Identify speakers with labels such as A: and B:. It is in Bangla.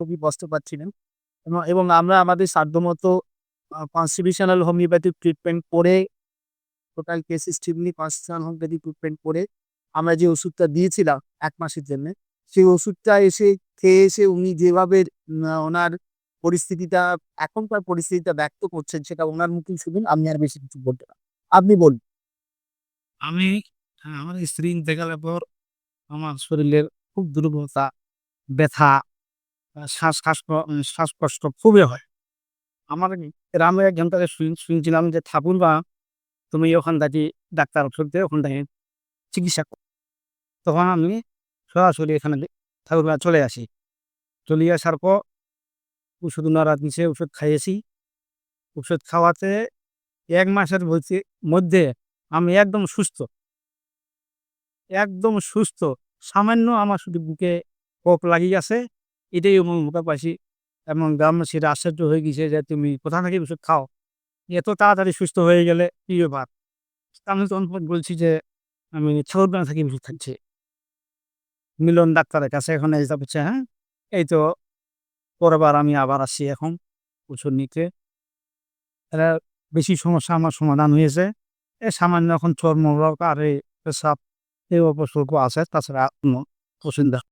A: খুবই কষ্ট পাচ্ছিলেন। এবং আমরা আমাদের সাধ্যমতো কনস্টিটিউশনাল হোমিওপ্যাথিক ট্রিটমেন্ট করে টোটাল কেস নিয়ে কনস্টিটিউশনাল হোমিওপ্যাথিক ট্রিটমেন্ট করে আমরা যে ওষুধটা দিয়েছিলাম এক মাসের জন্য সেই ওষুধটা এসে খেয়ে এসে উনি যেভাবে ওনার পরিস্থিতিটা এখনকার পরিস্থিতিটা ব্যক্ত করছেন সেটা ওনার মুখেই শুনুন আমি আর বেশি কিছু বলতে পারি আপনি বলুন।
B: আমি হ্যাঁ, আমার স্ত্রী ইন্তেকালের পর আমার শরীরের খুব দুর্বলতা ব্যথা শ্বাস শ্বাস শ্বাসকষ্ট খুবই হয়। আমার গ্রামে একজন তাকে শুন- শুনছিলাম যে ঠাকুর বা তুমি ওখান থেকে ডাক্তার ওষুধ দিয়ে ওখান থেকে চিকিৎসা করো। তখন আমি সরাসরি এখানে ঠাকুর চলে আসি। চলে আসার পর ওষুধ ওনারা দিছে, ওষুধ খাইয়েছি। ওষুধ খাওয়াতে এক মাসের মধ্যে আমি একদম সুস্থ। একদম সুস্থ। সামান্য আমার শুধু বুকে কোপ লাগিয়ে আছে। এটাই আমার মুখে পাইছি। এবং গ্রামবাসীরা আশ্চর্য হয়ে গেছে যে তুমি কোথা থেকে ওষুধ খাও? এত তাড়াতাড়ি সুস্থ হয়ে গেলে কি ব্যাপার? আমি তখন বলছি যে আমি ঠাকুরগাঁ থেকে ওষুধ খাচ্ছি। মিলন ডাক্তারের কাছে এখন এই হচ্ছে হ্যাঁ? এই তো পরেরবার আমি আবার আসছি এখন ওষুধ নিতে। বেশি সমস্যা আমার সমাধান হয়েছে। এ সামান্য এখন চর্মরোগ আর এই পেশাব এই অপসর্গ আছে, তাছাড়া কোনো অসুবিধা